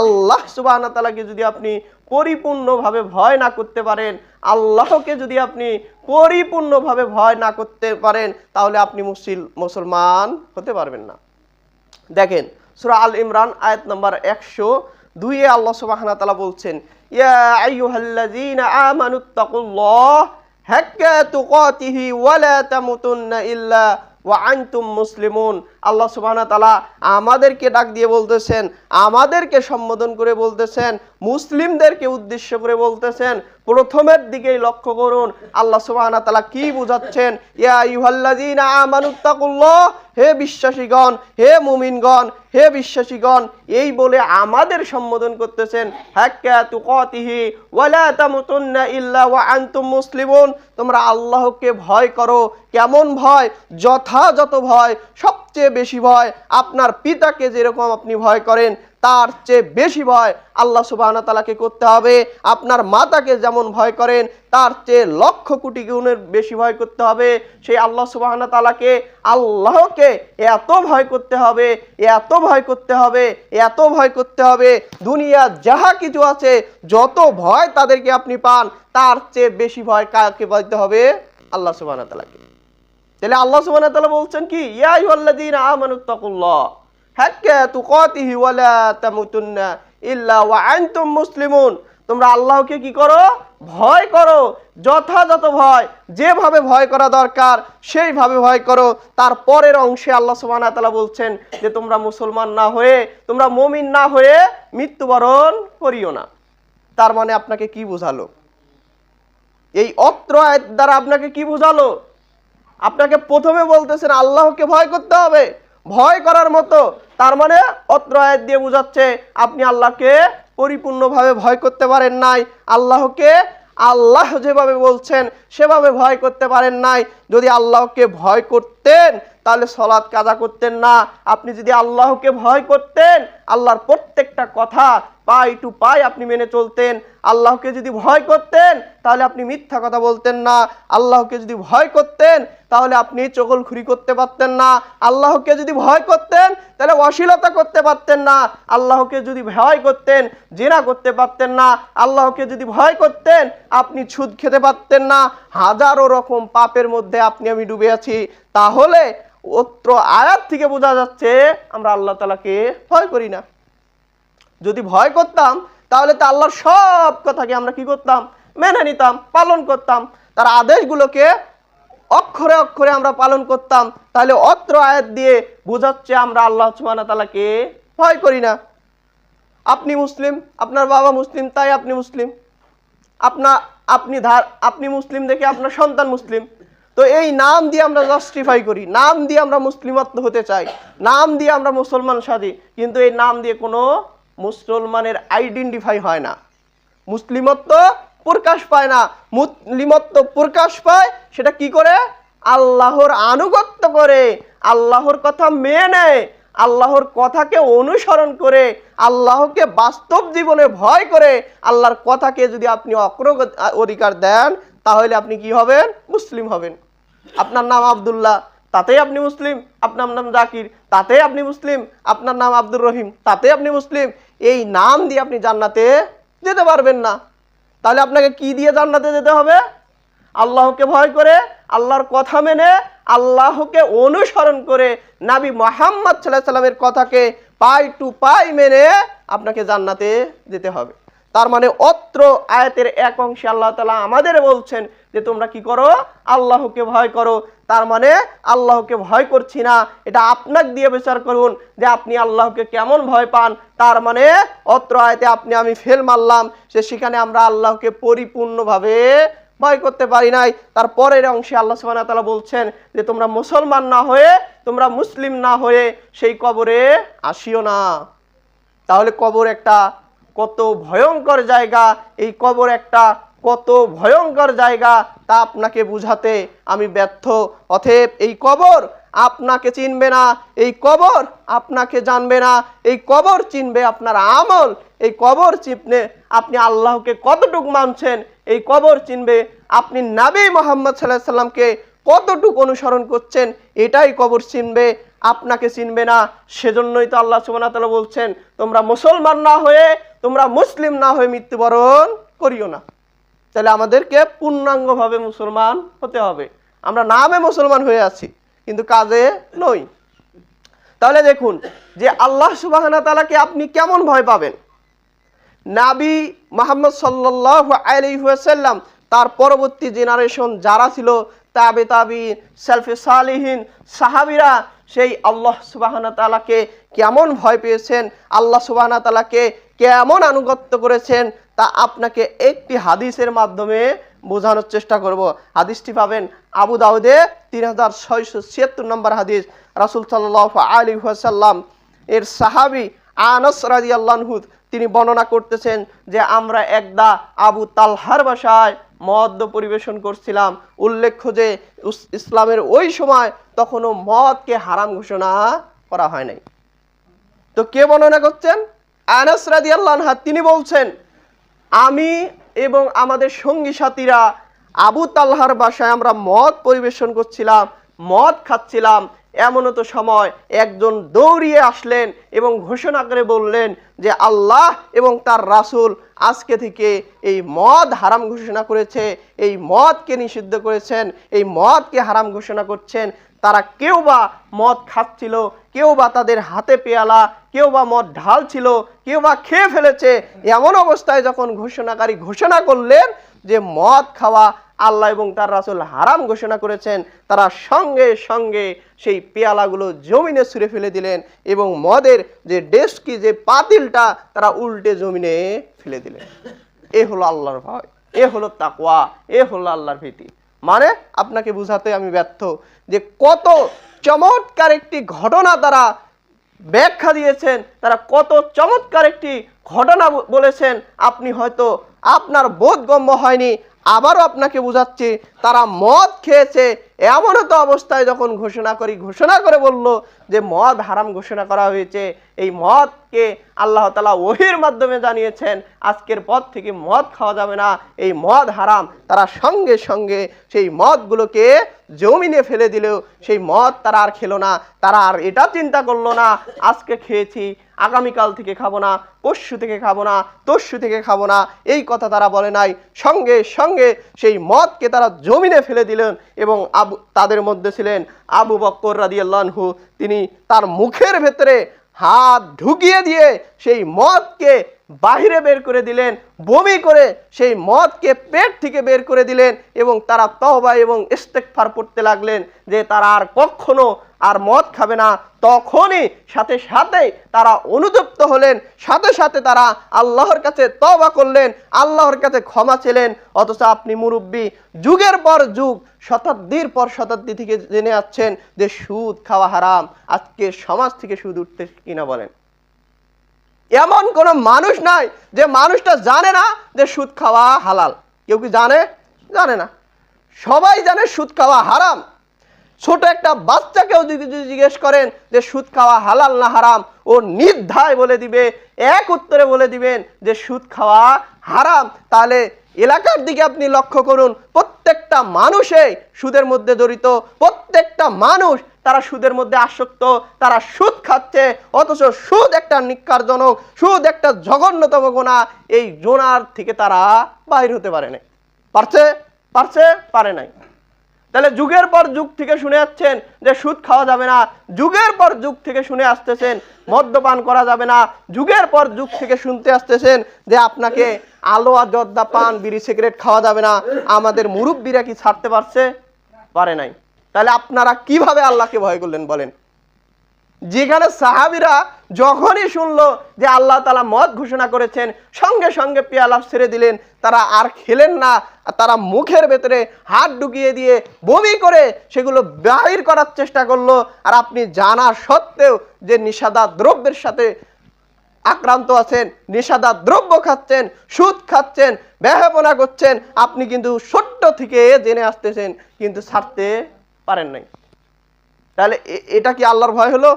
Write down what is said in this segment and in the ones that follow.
আল্লাহ সুবাহ তালাকে যদি আপনি পরিপূর্ণভাবে ভয় না করতে পারেন, আল্লাহকে যদি আপনি পরিপূর্ণভাবে ভয় না করতে পারেন, তাহলে আপনি মুসিল, মুসলমান হতে পারবেন না। দেখেন, সূরা আল ইমরান আয়াত নম্বর একশো দুইয়ে আল্লাহ সুবহানাহু ওয়া তাআলা বলছেন, ইয়া ওয়া আনতুম মুসলিমুন। আল্লাহ সুবহানাহু তালা আমাদেরকে ডাক দিয়ে বলতেছেন, আমাদেরকে সম্বোধন করে বলতেছেন, মুসলিমদেরকে উদ্দেশ্য করে বলতেছেন, প্রথমের দিকেই লক্ষ্য করুন, আল্লাহ সুবহানাহু তালা কি বুঝাচ্ছেন? ইয়া আইয়ুহাল্লাযীনা আমানুত্তাকুল্লাহ হে বিশ্বাসীগণ, হে মুমিনগণ হে বিশ্বাসীগণ, এই বলে আমাদের সম্বোধন করতেছেন মুসলিমুন। তোমরা আল্লাহকে ভয় করো। কেমন ভয়? যথাযথ ভয়, সবচেয়ে বেশি ভয় আপনার পিতাকে যেরকম আপনি ভয় করেন, তার চেয়ে বেশি ভয় আল্লাহ সুবাহ তালাকে করতে হবে। আপনার মাতাকে যেমন ভয় করেন, তার চেয়ে লক্ষ কোটি গুণের বেশি ভয় করতে হবে। সেই আল্লাহ সুবাহ তালাকে আল্লাহকে এত ভয় করতে হবে, এত ভয় করতে হবে, এত ভয় করতে হবে দুনিয়া যাহা কিছু আছে, যত ভয় তাদেরকে আপনি পান, তার চেয়ে বেশি ভয় কাকে পাইতে হবে? আল্লাহ সুবাহ তালাকে তাহলে আল্লাহ সুবাহ তালা বলছেন কি ইয়াই হাক্কা তুকাতিহি ইল্লা ওয়া আনতুম মুসলিমুন। তোমরা আল্লাহকে কি করো? ভয় করো। যথাযথ ভয়, যেভাবে ভয় করা দরকার, সেইভাবে ভয় করো। তার পরের অংশে আল্লাহ সুবহানাহু বলছেন যে, তোমরা মুসলমান না হয়ে, তোমরা মুমিন না হয়ে মৃত্যুবরণ করিও না। তার মানে আপনাকে কি বোঝালো? এই অত্র আয়াত দ্বারা আপনাকে কি বোঝালো? আপনাকে প্রথমে বলতেছেন, আল্লাহকে ভয় করতে হবে। ভয় করার মতো। তার মানে অত্র আয়াত দিয়ে বোঝাচ্ছে, আপনি আল্লাহকে পরিপূর্ণভাবে ভয় করতে পারেন নাই। আল্লাহকে আল্লাহ যেভাবে বলছেন, সেভাবে ভয় করতে পারেন নাই। যদি আল্লাহকে ভয় করতেন, তাহলে সলাৎ কাজা করতেন না। আপনি যদি আল্লাহকে ভয় করতেন, আল্লাহর প্রত্যেকটা কথা পাই টু পাই আপনি মেনে চলতেন। আল্লাহকে যদি ভয় করতেন, তাহলে আপনি মিথ্যা কথা বলতেন না। আল্লাহকে যদি ভয় করতেন, তাহলে আপনি চগলখুরি করতে পারতেন না। আল্লাহকে যদি ভয় করতেন, তাহলে অশ্লীলতা করতে পারতেন না। আল্লাহকে যদি ভয় করতেন, জেনা করতে পারতেন না। আল্লাহকে যদি ভয় করতেন, আপনি ছুদ খেতে পারতেন না। হাজারো রকম পাপের মধ্যে আপনি আমি ডুবে আছি। তাহলে অত্র আয়াত থেকে বোঝা যাচ্ছে আমরা আল্লাহ তালাকে ভয় করি না। যদি ভয় করতাম, তাহলে তো আল্লাহর সব কথাকে আমরা কি করতাম? মেনে নিতাম, পালন করতাম। তার আদেশগুলোকে অক্ষরে অক্ষরে আমরা পালন করতাম। তাহলে অত্র আয়াত দিয়ে বোঝাচ্ছে আমরা আল্লাহ সুবহানাহু তালাকে ভয় করি না। আপনি মুসলিম, আপনার বাবা মুসলিম, তাই আপনি মুসলিম। আপনার আপনি ধার, আপনি মুসলিম দেখে আপনার সন্তান মুসলিম। তো এই নাম দিয়ে আমরা জাস্টিফাই করি। নাম দিয়ে আমরা মুসলিমত্ব হতে চাই। নাম দিয়ে আমরা মুসলমান সাজি কিন্তু এই নাম দিয়ে কোনো মুসলমানের আইডেন্টিফাই হয় না। মুসলিমত্ব প্রকাশ পায় না। মুসলিমত্ব প্রকাশ পায়, সেটা কি করে? আল্লাহর আনুগত্য করে। আল্লাহর কথা মেনে আল্লাহর কথাকে অনুসরণ করে। আল্লাহকে বাস্তব জীবনে ভয় করে। আল্লাহর কথাকে যদি আপনি অগ্র অধিকার দেন, তাহলে আপনি কি হবেন? মুসলিম হবেন। আপনার নাম আব্দুল্লাহ, তাতেই আপনি মুসলিম। আপনার নাম জাকির, তাতেই আপনি মুসলিম। আপনার নাম আব্দুর রহিম তাতে আপনি মুসলিম। এই নাম দিয়ে আপনি জান্নাতে যেতে পারবেন না। তাহলে আপনাকে কি দিয়ে জান্নাতে যেতে হবে? আল্লাহকে ভয় করে, আল্লাহর কথা মেনে, আল্লাহকে অনুসরণ করে নাবি মোহাম্মদ সাল্লাহ সাল্লামের কথাকে পাই টু পাই মেনে আপনাকে জান্নাতে যেতে হবে। তার মানে অত্র আয়াতের এক অংশে আল্লাহ তালা আমাদের বলছেন যে তোমরা কি করো? আল্লাহকে ভয় করো। তার মানে আল্লাহকে ভয় করছি না। এটা আপনাকে দিয়ে বিচার করুন যে আপনি আল্লাহকে কেমন ভয় পান। তার মানে অত্র আয়তে আপনি আমি ফেল মারলাম যে সেখানে আমরা আল্লাহকে পরিপূর্ণভাবে ভয় করতে পারি নাই। তার পরের অংশে আল্লাহ সুবহানাহু ওয়া তাআলা বলছেন যে তোমরা মুসলমান না হয়ে, তোমরা মুসলিম না হয়ে সেই কবরে আসিও না। তাহলে কবর একটা কত ভয়ঙ্কর জায়গা, এই কবর একটা কত ভয়ঙ্কর জায়গা তা আপনাকে বুঝাতে আমি ব্যর্থ। অতএব এই কবর আপনাকে চিনবে না, এই কবর আপনাকে জানবে না, এই কবর চিনবে আপনার আমল, এই কবর চিনবে আপনি আল্লাহকে কতটুকু মানছেন, এই কবর চিনবে আপনি নাবী মোহাম্মদ সাল্লাহ সাল্লামকে কতটুকু অনুসরণ করছেন, এটাই কবর চিনবে, আপনাকে চিনবে না। সেজন্যই তো আল্লাহ ওয়া বলছেন, তোমরা মুসলমান না হয়ে তোমরা মুসলিম না হয়ে মৃত্যুবরণ করিও না। তাহলে আমাদেরকে পূর্ণাঙ্গভাবে মুসলমান হতে হবে। আমরা নামে মুসলমান হয়ে আছি, কিন্তু কাজে নই। তাহলে দেখুন, যে আল্লাহ সুবাহানা তালাকে আপনি কেমন ভয় পাবেন? নাবি মোহাম্মদ সাল্লাহ আলহিহাসাল্লাম তার পরবর্তী জেনারেশন যারা ছিল, তাবে তাবি, সেলফে সালিহীন, সাহাবিরা, সেই আল্লাহ সুবাহানা তালাকে কেমন ভয় পেয়েছেন? আল্লাহ সুবাহানা তালাকে কেমন আনুগত্য করেছেন তা আপনাকে একটি হাদিসের মাধ্যমে বোঝানোর চেষ্টা করব। হাদিসটি পাবেন আবু দাউদে তিন হাজার ছয়শো ছিয়াত্তর নম্বর হাদিস। রাসুল সাল্লাহ আলী সাল্লাম এর সাহাবি আনস রাজি আল্লাহহুদ তিনি বর্ণনা করতেছেন যে আমরা একদা আবু তালহার বাসায় মদ পরিবেশন করছিলাম। উল্লেখ্য যে ইসলামের ওই সময় তখনও মদকে হারাম ঘোষণা করা হয় নাই। তো কে বর্ণনা করছেন? আনাস রাদি আল্লাহ তিনি বলছেন, আমি এবং আমাদের সঙ্গী সাথীরা আবু তাল্লাহার বাসায় আমরা মদ পরিবেশন করছিলাম, মদ খাচ্ছিলাম। এমনও তো সময় একজন দৌড়িয়ে আসলেন এবং ঘোষণা করে বললেন যে আল্লাহ এবং তার রাসূল আজকে থেকে এই মদ হারাম ঘোষণা করেছে, এই মদকে নিষিদ্ধ করেছেন, এই মদকে হারাম ঘোষণা করছেন। তারা কেউ বা মদ খাচ্ছিল, কেউ বা তাদের হাতে পেয়ালা, কেউ বা মদ ঢালছিল, কেউ বা খেয়ে ফেলেছে। এমন অবস্থায় যখন ঘোষণাকারী ঘোষণা করলেন যে মদ খাওয়া আল্লাহ এবং তার রাসূল হারাম ঘোষণা করেছেন, তারা সঙ্গে সঙ্গে সেই পেয়ালাগুলো জমিনে ছুঁড়ে ফেলে দিলেন এবং মদের যে ডেস্কি, যে পাতিলটা, তারা উল্টে জমিনে ফেলে দিলেন। এ হলো আল্লাহর ভয়, এ হলো তাকওয়া, এ হলো আল্লাহর ভীতি। মানে আপনাকে বুঝাতে আমি ব্যর্থ যে কত চমৎকার একটি ঘটনা তারা ব্যাখ্যা দিয়েছেন, তারা কত চমৎকার একটি ঘটনা বলেছেন, আপনি হয়তো আপনার বোধগম্য হয়নি আবারও আপনাকে বোঝাচ্ছি, তারা মদ খেয়েছে। এমনও তো অবস্থায় যখন ঘোষণা করি, ঘোষণা করে বলল যে মদ হারাম ঘোষণা করা হয়েছে। এই মদকে আল্লাহ তালা ওহির মাধ্যমে জানিয়েছেন, আজকের পর থেকে মদ খাওয়া যাবে না, এই মদ হারাম। তারা সঙ্গে সঙ্গে সেই মদগুলোকে জমিনে ফেলে দিলেও সেই মদ তারা আর খেলো না, তারা আর এটা চিন্তা করল না, আজকে খেয়েছি আগামীকাল থেকে খাব না, পরশু থেকে খাব না তস্যু থেকে খাব না, এই কথা তারা বলে নাই। সঙ্গে সঙ্গে সেই মদকে তারা জমিনে ফেলে দিলেন এবং আবু, তাদের মধ্যে ছিলেন আবু বক্কর রাদিয়াল্লাহু তিনি তার মুখের ভেতরে হাত ঢুকিয়ে দিয়ে সেই মদকে বাহিরে বের করে দিলেন, বমি করে সেই মদকে পেট থেকে বের করে দিলেন এবং তারা তহবা এবং ইস্তেকফার পড়তে লাগলেন যে তারা আর কখনো আর মদ খাবে না, তখনই সাথে সাথে তারা অনুতপ্ত হলেন, সাথে সাথে তারা আল্লাহর কাছে তবা করলেন, আল্লাহর কাছে ক্ষমা ছিলেন অথচ আপনি মুরব্বী, যুগের পর যুগ, শতাব্দীর পর শতাব্দী থেকে জেনে যাচ্ছেন যে সুদ খাওয়া হারাম, আজকে সমাজ থেকে সুদ উঠতে কিনা বলেন। এমন কোনো মানুষ নাই যে মানুষটা জানে না যে সুদ খাওয়া হালাল। কেউ কি জানে? জানে না। সবাই জানে সুদ খাওয়া হারাম। ছোট একটা বাচ্চাকেও যদি জিজ্ঞেস করেন যে সুদ খাওয়া হালাল না হারাম, ও নির্ধায় বলে দিবে, এক উত্তরে বলে দিবেন যে সুদ খাওয়া হারাম, তাহলে এলাকার দিকে আপনি লক্ষ্য করুন, প্রত্যেকটা মানুষই সুদের মধ্যে জড়িত, প্রত্যেকটা মানুষ তারা সুদের মধ্যে আসক্ত, তারা সুদ খাচ্ছে, অথচ সুদ একটা নিকারজনক, সুদ একটা জঘন্যতম গোনা, এই জোনার থেকে তারা বাইর হতে পারে নাই। পারছে? পারছে? পারে নাই। তাহলে যুগের পর যুগ থেকে শুনে যাচ্ছেন যে সুদ খাওয়া যাবে না। যুগের পর যুগ থেকে শুনে আসতেছেন, মদ্যপান করা যাবে না। যুগের পর যুগ থেকে শুনতে আসতেছেন যে আপনাকে আলো আর জর্দা পান, বিড়ি, সিগারেট খাওয়া যাবে না। আমাদের মুরব্বীরা কি ছাড়তে পারছে? পারে নাই। তাহলে আপনারা কীভাবে আল্লাহকে ভয় করলেন বলেন? যেখানে সাহাবিরা যখনই শুনলো যে আল্লাহ তালা মত ঘোষণা করেছেন, সঙ্গে সঙ্গে পেয়ালা ছেড়ে দিলেন, তারা আর খেলেন না তারা মুখের ভেতরে হাত ঢুকিয়ে দিয়ে বমি করে সেগুলো বাহির করার চেষ্টা করল। আর আপনি জানা সত্ত্বেও যে নিষাদা দ্রব্যের সাথে আক্রান্ত আছেন নেশাদার দ্রব্য খাচ্ছেন, সুদ খাচ্ছেন ব্যাহাপনা করছেন, আপনি কিন্তু ছোট্ট থেকে জেনে আসতেছেন, কিন্তু ছাড়তে পারেন নাই। তাহলে এটা কি আল্লাহর ভয় হলো?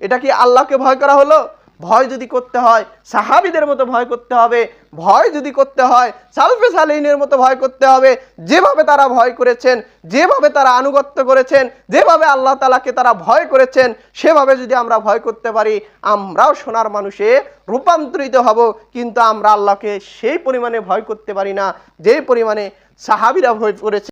এটা কি আল্লাহকে ভয় করা হলো? ভয় যদি করতে হয়, সাহাবিদের মতো ভয় করতে হবে। ভয় যদি করতে হয়, সালফে সালিনের মতো ভয় করতে হবে। যেভাবে তারা ভয় করেছেন, যেভাবে তারা আনুগত্য করেছেন, যেভাবে আল্লাহ তালাকে তারা ভয় করেছেন, সেভাবে যদি আমরা ভয় করতে পারি, আমরাও সোনার মানুষে রূপান্তরিত হব। কিন্তু আমরা আল্লাহকে সেই পরিমাণে ভয় করতে পারি না। যেই পরিমাণে সাহাবিরা ভয় করেছে